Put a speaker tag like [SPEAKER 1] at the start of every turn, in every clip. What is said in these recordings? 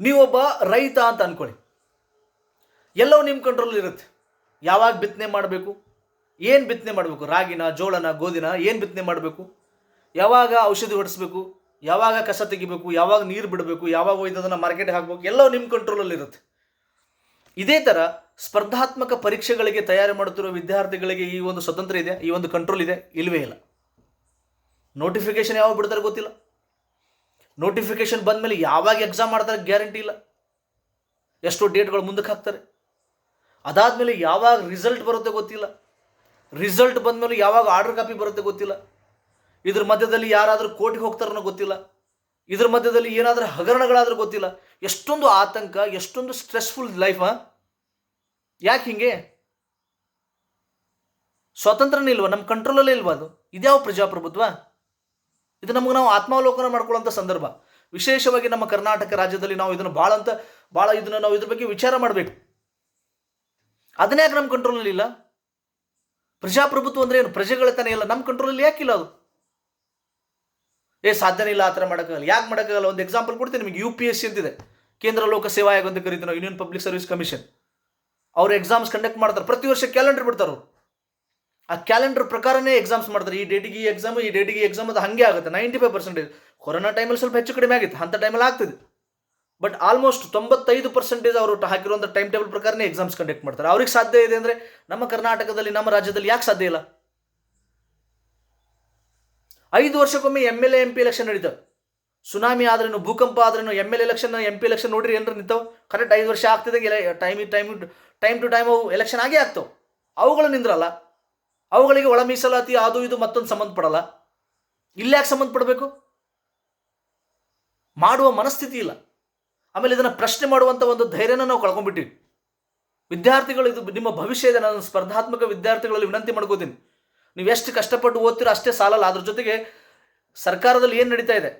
[SPEAKER 1] ನೀವೊಬ್ಬ ರೈತ ಅಂತ ಅನ್ಕೊಳ್ಳಿ. ಎಲ್ಲವೂ ನಿಮ್ಮ ಕಂಟ್ರೋಲ್ ಇರುತ್ತೆ. ಯಾವಾಗ ಬಿತ್ತನೆ ಮಾಡಬೇಕು? ಏನು ಬಿತ್ತನೆ ಮಾಡಬೇಕು? ರಾಗಿನ, ಜೋಳನ, ಗೋಧಿನ ಏನು ಬಿತ್ತನೆ ಮಾಡಬೇಕು? ಯಾವಾಗ ಔಷಧಿ ಹೊಡಿಸ್ಬೇಕು? ಯಾವಾಗ ಕಸ ತೆಗಿಬೇಕು? ಯಾವಾಗ ನೀರು ಬಿಡಬೇಕು? ಯಾವಾಗ ಒಯ್ದು ಅದನ್ನು ಮಾರ್ಕೆಟ್ಗೆ ಹಾಕಬೇಕು? ಎಲ್ಲವೂ ನಿಮ್ಮ ಕಂಟ್ರೋಲಲ್ಲಿ ಇರುತ್ತೆ. ಇದೇ ಥರ ಸ್ಪರ್ಧಾತ್ಮಕ ಪರೀಕ್ಷೆಗಳಿಗೆ ತಯಾರಿ ಮಾಡುತ್ತಿರುವ ವಿದ್ಯಾರ್ಥಿಗಳಿಗೆ ಈ ಒಂದು ಸ್ವತಂತ್ರ ಇದೆ, ಈ ಒಂದು ಕಂಟ್ರೋಲ್ ಇದೆ ಇಲ್ಲವೇ ಇಲ್ಲ. ನೋಟಿಫಿಕೇಶನ್ ಯಾವಾಗ ಬಿಡ್ತಾರೆ ಗೊತ್ತಿಲ್ಲ. ನೋಟಿಫಿಕೇಶನ್ ಬಂದಮೇಲೆ ಯಾವಾಗ ಎಕ್ಸಾಮ್ ಮಾಡ್ತಾರೆ ಗ್ಯಾರಂಟಿ ಇಲ್ಲ. ಎಷ್ಟೋ ಡೇಟ್ಗಳು ಮುಂದಕ್ಕೆ ಹಾಕ್ತಾರೆ. ಅದಾದಮೇಲೆ ಯಾವಾಗ ರಿಸಲ್ಟ್ ಬರುತ್ತೆ ಗೊತ್ತಿಲ್ಲ. ರಿಸಲ್ಟ್ ಬಂದಮೇಲೆ ಯಾವಾಗ ಆರ್ಡರ್ ಕಾಪಿ ಬರುತ್ತೆ ಗೊತ್ತಿಲ್ಲ. ಇದ್ರ ಮಧ್ಯದಲ್ಲಿ ಯಾರಾದರೂ ಕೋರ್ಟಿಗೆ ಹೋಗ್ತಾರನ್ನೋ ಗೊತ್ತಿಲ್ಲ. ಇದ್ರ ಮಧ್ಯದಲ್ಲಿ ಏನಾದರೂ ಹಗರಣಗಳಾದರೂ ಗೊತ್ತಿಲ್ಲ. ಎಷ್ಟೊಂದು ಆತಂಕ, ಎಷ್ಟೊಂದು ಸ್ಟ್ರೆಸ್ಫುಲ್ ಲೈಫ ಯಾಕೆ ಹಿಂಗೆ? ಸ್ವಾತಂತ್ರ್ಯನೇ ಇಲ್ವಾ? ನಮ್ಮ ಕಂಟ್ರೋಲಲ್ಲೇ ಇಲ್ವಾ ಅದು? ಇದ್ಯಾವ ಪ್ರಜಾಪ್ರಭುತ್ವ? ಇದು ನಮಗೆ ನಾವು ಆತ್ಮಾವಲೋಕನ ಮಾಡ್ಕೊಳ್ಳೋಂಥ ಸಂದರ್ಭ. ವಿಶೇಷವಾಗಿ ನಮ್ಮ ಕರ್ನಾಟಕ ರಾಜ್ಯದಲ್ಲಿ ನಾವು ಇದನ್ನು ಭಾಳ ಅಂತ ಭಾಳ ಇದನ್ನು ನಾವು ಇದ್ರ ಬಗ್ಗೆ ವಿಚಾರ ಮಾಡಬೇಕು. ಅದನ್ನೇ ಯಾಕೆ ನಮ್ಮ ಕಂಟ್ರೋಲಲ್ಲಿ ಇಲ್ಲ? ಪ್ರಜಾಪ್ರಭುತ್ವ ಅಂದ್ರೆ ಏನು? ಪ್ರಜೆಗಳ ತಾನೇ ಇಲ್ಲ ನಮ್ಮ ಕಂಟ್ರೋಲಲ್ಲಿ ಯಾಕಿಲ್ಲ ಅದು? ಏ, ಸಾಧ್ಯನೇ ಇಲ್ಲ ಆ ಥರ ಮಾಡೋಕ್ಕಾಗಲ್ಲ. ಯಾಕೆ ಮಾಡೋಕ್ಕಾಗಲ್ಲ? ಒಂದು ಎಕ್ಸಾಂಪಲ್ ಕೊಡ್ತೀನಿ ನಿಮಗೆ. ಯು ಪಿ ಎಸ್ ಸಿ ಅಂತಿದೆ. ಕೇಂದ್ರ ಲೋಕ ಸೇವಾ ಆಯೋಗ ಅಂತ ಕರಿತೀವಿ ಯೂನಿಯನ್ ಪಬ್ಲಿಕ್ ಸರ್ವಿಸ್ ಕಮಿಷನ್ ಅವ್ರು ಎಕ್ಸಾಮ್ಸ್ ಕಂಡಕ್ಟ್ ಮಾಡ್ತಾರೆ. ಪ್ರತಿ ವರ್ಷ ಕ್ಯಾಲೆಂಡರ್ ಬಿಡ್ತಾರೆ ಆ ಕ್ಯಾಲೆಂಡರ್ ಪ್ರಕಾರನೇ ಎಕ್ಸಾಮ್ಸ್ ಮಾಡ್ತಾರೆ. ಈ ಡೇಟಿಗೆ ಈ ಎಕ್ಸಾಮ್ ಈ ಡೇಟಿಗೆ ಎಕ್ಸಾಮ್ ಅದು ಹಾಗೆ ಆಗುತ್ತೆ. ನೈಂಟಿ ಫೈವ್ ಪರ್ಸೆಂಟೇಜ್ ಕೊರೋನಾ ಟೈಮಲ್ಲಿ ಸ್ವಲ್ಪ ಹೆಚ್ಚು ಕಡಿಮೆ ಆಗಿತ್ತು. ಅಂಥ ಟೈಮಲ್ಲಿ ಆಗ್ತದೆ. ಬಟ್ ಆಲ್ಮೋಸ್ಟ್ ತೊಂಬತ್ತೈದು ಪರ್ಸೆಂಟೇಜ್ ಅವರು ಹಾಕಿರುವಂಥ ಟೈಮ್ ಟೇಬಲ್ ಪ್ರಕಾರನೇ ಎಕ್ಸಾಮ್ಸ್ ಕಂಡಕ್ಟ್ ಮಾಡ್ತಾರೆ. ಅವ್ರಿಗೆ ಸಾಧ್ಯ ಇದೆ ಅಂದರೆ ನಮ್ಮ ಕರ್ನಾಟಕದಲ್ಲಿ, ನಮ್ಮ ರಾಜ್ಯದಲ್ಲಿ ಯಾಕೆ ಸಾಧ್ಯ ಇಲ್ಲ? ಐದು ವರ್ಷಕ್ಕೊಮ್ಮೆ M L A M P election ನಡೀತಾವೆ. Tsunami ಆದ್ರೇನು, ಭೂಕಂಪ ಆದ್ರೇನು M L election M P election ನೋಡ್ರಿ ಏನ್ರ ನಿಂತಾವ. ಕರೆಕ್ಟ್ ಐದು ವರ್ಷ ಆಗ್ತಿದ್ದಂಗೆ time time time to time ಅವು ಎಲೆಕ್ಷನ್ ಆಗೇ ಆಗ್ತವೆ. ಅವುಗಳು ನಿಂದ್ರಲ್ಲ. ಅವುಗಳಿಗೆ ಒಳ ಮೀಸಲಾತಿ, ಅದು ಇದು ಮತ್ತೊಂದು ಸಂಬಂಧಪಡಲ್ಲ. ಇಲ್ಲ್ಯಾಕೆ ಸಂಬಂಧಪಡಬೇಕು? ಮಾಡುವ ಮನಸ್ಥಿತಿ ಇಲ್ಲ. ಆಮೇಲೆ ಇದನ್ನು ಪ್ರಶ್ನೆ ಮಾಡುವಂಥ ಒಂದು ಧೈರ್ಯನ ನಾವು ಕಳ್ಕೊಂಡ್ಬಿಟ್ಟಿವಿ. ವಿದ್ಯಾರ್ಥಿಗಳು, ಇದು ನಿಮ್ಮ ಭವಿಷ್ಯ ಇದೆ, ನಾನು ಸ್ಪರ್ಧಾತ್ಮಕ ವಿದ್ಯಾರ್ಥಿಗಳಲ್ಲಿ ವಿನಂತಿ ಮಾಡ್ಕೋತೀನಿ. ನೀವು ಎಷ್ಟು ಕಷ್ಟಪಟ್ಟು ಓದ್ತೀರೋ ಅಷ್ಟೇ ಸಾಲಲ್ಲ, ಅದ್ರ ಜೊತೆಗೆ ಸರ್ಕಾರದಲ್ಲಿ ಏನು ನಡೀತಾ ಇದೆ?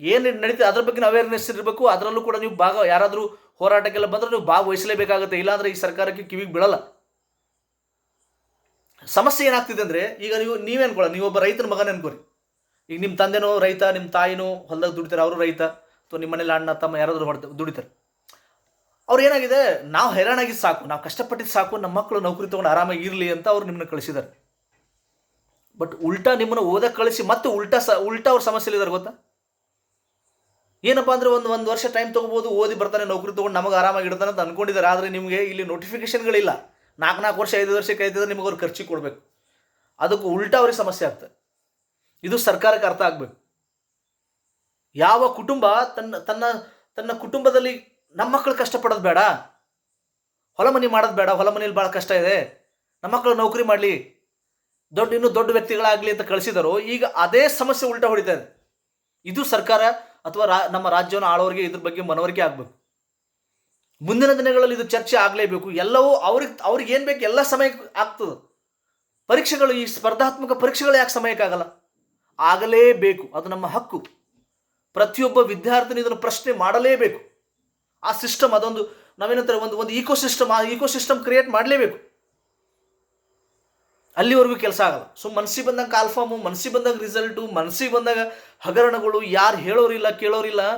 [SPEAKER 1] ಏನು ನಡೀತಾ ಅದ್ರ ಬಗ್ಗೆ ಅವೇರ್ನೆಸ್ ಇರಬೇಕು, ಅದರಲ್ಲೂ ಕೂಡ ನೀವು ಭಾಗ ಯಾರಾದರೂ ಹೋರಾಟಕ್ಕೆಲ್ಲ ಬಂದರೆ ನೀವು ಭಾಗವಹಿಸಲೇಬೇಕಾಗುತ್ತೆ. ಇಲ್ಲಾಂದರೆ ಈ ಸರ್ಕಾರಕ್ಕೆ ಕಿವಿಗೆ ಬೀಳಲ್ಲ. ಸಮಸ್ಯೆ ಏನಾಗ್ತಿದೆ ಅಂದರೆ, ಈಗ ನೀವು, ನೀವೇ ನೀವು ಒಬ್ಬ ರೈತನ ಮಗನ ಅನ್ಕೋರಿ ಈಗ ನಿಮ್ಮ ತಂದೆನೋ ರೈತ ನಿಮ್ಮ ತಾಯಿನೋ ಹೊಲದಾಗ ದುಡಿತಾರೆ, ಅವರು ರೈತ, ಅಥವಾ ನಿಮ್ಮ ಮನೇಲಿ ಅಣ್ಣ, ತಮ್ಮ ಯಾರಾದರೂ ಹೊಡ್ತ ದುಡಿತಾರೆ. ಅವ್ರು ಏನಾಗಿದೆ, ನಾವು ಹೈರಾಣಾಗಿ ಸಾಕು, ನಾವು ಕಷ್ಟಪಟ್ಟಿದ್ದು ಸಾಕು ನಮ್ಮ ಮಕ್ಕಳು ನೌಕರಿ ತೊಗೊಂಡು ಆರಾಮಾಗಿ ಇರಲಿ ಅಂತ ಅವ್ರು ನಿಮ್ಮನ್ನ ಕಳಿಸಿದ್ದಾರೆ. ಬಟ್ ಉಲ್ಟಾ ನಿಮ್ಮನ್ನು ಓದಕ್ಕೆ ಕಳಿಸಿ, ಮತ್ತೆ ಉಲ್ಟಾ ಸ, ಉಲ್ಟಾ ಅವ್ರ ಸಮಸ್ಯೆಲಿದ್ದಾರೆ ಗೊತ್ತಾ? ಏನಪ್ಪ ಅಂದ್ರೆ ಒಂದು ಒಂದು ವರ್ಷ ಟೈಮ್ ತೊಗೋಬೋದು, ಓದಿ ಬರ್ತಾನೆ, ನೌಕರಿ ತೊಗೊಂಡು ನಮಗೆ ಆರಾಮಾಗಿ ಇಡ್ತಾನೆ ಅಂತ ಅನ್ಕೊಂಡಿದ್ದಾರೆ. ಆದರೆ ನಿಮಗೆ ಇಲ್ಲಿ ನೋಟಿಫಿಕೇಶನ್ಗಳಿಲ್ಲ ನಾಲ್ಕು ನಾಲ್ಕು ವರ್ಷ, ಐದು ವರ್ಷಕ್ಕೆ ಕೈತಿದ್ರೆ ನಿಮಗೆ ಅವ್ರು ಖರ್ಚಿಗೆ ಕೊಡಬೇಕು. ಅದಕ್ಕೂ ಉಲ್ಟಾ ಅವ್ರಿಗೆ ಸಮಸ್ಯೆ ಆಗ್ತದೆ. ಇದು ಸರ್ಕಾರಕ್ಕೆ ಅರ್ಥ ಆಗಬೇಕು. ಯಾವ ಕುಟುಂಬ ತನ್ನ ತನ್ನ ತನ್ನ ಕುಟುಂಬದಲ್ಲಿ ನಮ್ಮ ಮಕ್ಕಳು ಕಷ್ಟಪಡೋದು ಬೇಡ. ಹೊಲ ಮನೆ ಮಾಡೋದು ಬೇಡ. ಹೊಲ ಮನೇಲಿ ಭಾಳ ಕಷ್ಟ ಇದೆ. ನಮ್ಮ ಮಕ್ಕಳು ನೌಕರಿ ಮಾಡಲಿ. ದೊಡ್ಡ, ಇನ್ನೂ ದೊಡ್ಡ ವ್ಯಕ್ತಿಗಳಾಗಲಿ ಅಂತ ಕಳಿಸಿದರು, ಈಗ ಅದೇ ಸಮಸ್ಯೆ ಉಲ್ಟಾ ಹೊಡಿತಾ ಇದೆ. ಇದು ಸರ್ಕಾರ ಅಥವಾ ರಾ, ನಮ್ಮ ರಾಜ್ಯವನ್ನು ಆಳೋರಿಗೆ ಇದ್ರ ಬಗ್ಗೆ ಮನವರಿಕೆ ಆಗಬೇಕು. ಮುಂದಿನ ದಿನಗಳಲ್ಲಿ ಇದು ಚರ್ಚೆ ಆಗಲೇಬೇಕು. ಎಲ್ಲವೂ ಅವ್ರಿಗೆ ಅವ್ರಿಗೆ ಏನು ಬೇಕು ಎಲ್ಲ ಸಮಯಕ್ಕೆ ಆಗ್ತದೆ. ಪರೀಕ್ಷೆಗಳು ಈ ಸ್ಪರ್ಧಾತ್ಮಕ ಪರೀಕ್ಷೆಗಳು ಯಾಕೆ ಸಮಯಕ್ಕಾಗಲ್ಲ? ಆಗಲೇಬೇಕು. ಅದು ನಮ್ಮ ಹಕ್ಕು. ಪ್ರತಿಯೊಬ್ಬ ವಿದ್ಯಾರ್ಥಿನಿ ಇದನ್ನು ಪ್ರಶ್ನೆ ಮಾಡಲೇಬೇಕು. ಆ ಸಿಸ್ಟಮ್ ಅದೊಂದು, ನಾವೇನಂತಾರೆ, ಒಂದು ಒಂದು ಈಕೋ ಸಿಸ್ಟಮ್ ಆ ಈಕೋ ಸಿಸ್ಟಮ್ ಕ್ರಿಯೇಟ್ ಮಾಡಲೇಬೇಕು. ಅಲ್ಲಿವರೆಗೂ ಕೆಲಸ ಆಗಲ್ಲ. ಸೊ ಮನಸ್ಸಿಗೆ ಬಂದಾಗ ಕಾಲ್ಫಾರ್ಮು ಮನಸ್ಸಿಗೆ ಬಂದಾಗ ರಿಸಲ್ಟು ಮನಸ್ಸಿಗೆ ಬಂದಾಗ ಹಗರಣಗಳು, ಯಾರು ಹೇಳೋರಿಲ್ಲ, ಕೇಳೋರಿಲ್ಲ,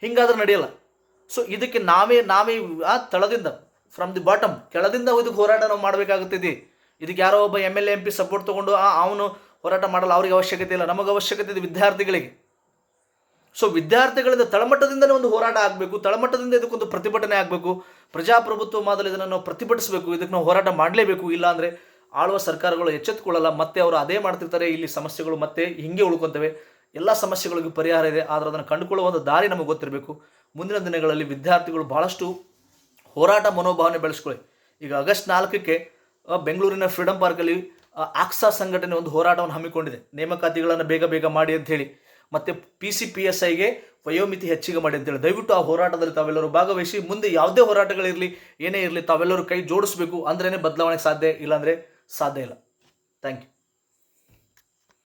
[SPEAKER 1] ಹಿಂಗಾದ್ರೆ ನಡೆಯಲ್ಲ. ಸೊ ಇದಕ್ಕೆ ನಾವೇ ನಾವೇ ಆ ತಳದಿಂದ ಫ್ರಮ್ ದಿ ಬಾಟಮ್ ಕೆಳದಿಂದ ಇದಕ್ಕೆ ಹೋರಾಟ ನಾವು ಮಾಡಬೇಕಾಗುತ್ತಿದೆ. ಇದಕ್ಕೆ ಯಾರೋ ಒಬ್ಬ M L M P support ತೊಗೊಂಡು, ಆ, ಅವನು ಹೋರಾಟ ಮಾಡಲ್ಲ ಅವ್ರಿಗೆ ಅವಶ್ಯಕತೆ ಇಲ್ಲ, ನಮಗೆ ಅವಶ್ಯಕತೆ ಇದೆ ವಿದ್ಯಾರ್ಥಿಗಳಿಗೆ. ಸೊ ವಿದ್ಯಾರ್ಥಿಗಳಿಂದ ತಳಮಟ್ಟದಿಂದಲೇ ಒಂದು ಹೋರಾಟ ಆಗಬೇಕು, ತಳಮಟ್ಟದಿಂದ ಇದಕ್ಕೊಂದು ಪ್ರತಿಭಟನೆ ಆಗಬೇಕು, ಪ್ರಜಾಪ್ರಭುತ್ವ ಮಾದರಿ ಇದನ್ನು ನಾವು ಪ್ರತಿಭಟಿಸಬೇಕು, ಇದಕ್ಕೆ ನಾವು ಹೋರಾಟ ಮಾಡಲೇಬೇಕು ಇಲ್ಲಾಂದರೆ ಆಳುವ ಸರ್ಕಾರಗಳು ಎಚ್ಚೆತ್ತುಕೊಳ್ಳಲ್ಲ ಮತ್ತೆ ಅವರು ಅದೇ ಮಾಡ್ತಿರ್ತಾರೆ, ಇಲ್ಲಿ ಸಮಸ್ಯೆಗಳು ಮತ್ತೆ ಹಿಂಗೆ ಉಳ್ಕೊತವೆ. ಎಲ್ಲ ಸಮಸ್ಯೆಗಳಿಗೂ ಪರಿಹಾರ ಇದೆ, ಆದರೆ ಅದನ್ನು ಕಂಡುಕೊಳ್ಳುವ ಒಂದು ದಾರಿ ನಮಗೆ ಗೊತ್ತಿರಬೇಕು. ಮುಂದಿನ ದಿನಗಳಲ್ಲಿ ವಿದ್ಯಾರ್ಥಿಗಳು ಭಾಳಷ್ಟು ಹೋರಾಟ ಮನೋಭಾವನೆ ಬೆಳೆಸ್ಕೊಳ್ಳಿ. ಈಗ ಆಗಸ್ಟ್ ನಾಲ್ಕಕ್ಕೆ ಬೆಂಗಳೂರಿನ ಫ್ರೀಡಂ ಪಾರ್ಕಲ್ಲಿ ಆಕ್ಸಾ ಸಂಘಟನೆ ಒಂದು ಹೋರಾಟವನ್ನು ಹಮ್ಮಿಕೊಂಡಿದೆ. ನೇಮಕಾತಿಗಳನ್ನು ಬೇಗ ಬೇಗ ಮಾಡಿ ಅಂತ ಹೇಳಿ ಮತ್ತು ಪಿ ಸಿ ಪಿ ಎಸ್ ಐಗೆ ವಯೋಮಿತಿ ಹೆಚ್ಚಿಗೆ ಮಾಡಿ ಅಂತೇಳಿ ದಯವಿಟ್ಟು ಆ ಹೋರಾಟದಲ್ಲಿ ತಾವೆಲ್ಲರೂ ಭಾಗವಹಿಸಿ, ಮುಂದೆ ಯಾವುದೇ ಹೋರಾಟಗಳಿರಲಿ, ಏನೇ ಇರಲಿ, ತಾವೆಲ್ಲರೂ ಕೈ ಜೋಡಿಸ್ಬೇಕು ಅಂದ್ರೇ ಬದಲಾವಣೆಗೆ ಸಾಧ್ಯ ಇಲ್ಲಾಂದರೆ ಸಾಧ್ಯ ಇಲ್ಲ. Thank you